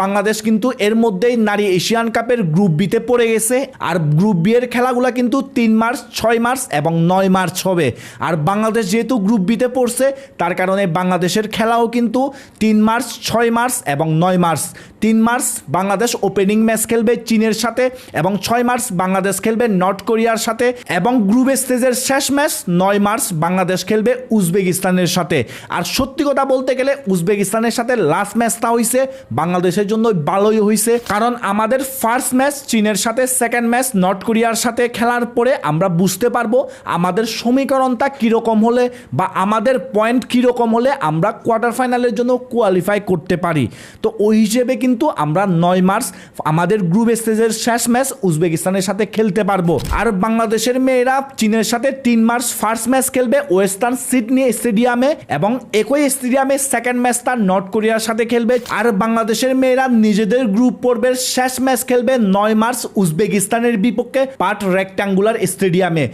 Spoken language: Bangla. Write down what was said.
বাংলাদেশ কিন্তু এর মধ্যেই নারী এশিয়ান কাপের গ্রুপ বিতে পড়ে গেছে, আর গ্রুপ বি এর খেলাগুলো কিন্তু তিন মার্চ, ছয় মার্চ এবং নয় মার্চ হবে। আর বাংলাদেশ যেহেতু গ্রুপ বিতে পড়ছে, তার কারণে বাংলাদেশের খেলাও কিন্তু তিন মার্চ, ছয় মার্চ এবং নয় মার্চ। তিন মার্চ বাংলাদেশ ওপেনিং ম্যাচ খেলবে চীনের সাথে এবং ছয় মার্চ বাংলাদেশ খেলবে নর্থ কোরিয়ার সাথে এবং গ্রুপ স্টেজের শেষ ম্যাচ নয় মার্চ বাংলাদেশ খেলবে উজবেকিস্তানের সাথে। আর সত্যি কথা বলতে গেলে উজবেকিস্তানের সাথে লাস্ট ম্যাচটা হয়েছে বাংলাদেশের জন্য ভালোই হয়েছে কারণ আমাদের ফার্স্ট ম্যাচ চীনের সাথে সেকেন্ড ম্যাচ নর্থ কোরিয়ার সাথে খেলার পরে আমরা বুঝতে পারব আমাদের সমীকরণটা কীরকম হলে বা আমাদের পয়েন্ট কীরকম হলে আমরা কোয়ার্টার ফাইনালের জন্য কোয়ালিফাই করতে পারি। তো ওই হিসেবে কিন্তু আমরা নয় মার্চ আমাদের গ্রুপ স্টেজের শেষ ম্যাচ উজবেকিস্তানের সাথে খেলতে পারব। আর বাংলাদেশের মেয়েরা চীনের সাথে তিন মার্চ ফার্স্ট ম্যাচ খেলবে ওয়েস্টার্ন সিডনি স্টেডিয়ামে এবং একই স্টেডিয়ামে সেকেন্ড ম্যাচটা নর্থ কোরিয়ার সাথে খেলবে। আর বাংলাদেশের মেয়েরা নিজেদের গ্রুপ পর্বের শেষ ম্যাচ খেলবে নয় মার্চ উজবেকিস্তানের বিপক্ষে পার্ট রেক্টাঙ্গুলার স্টেডিয়ামে।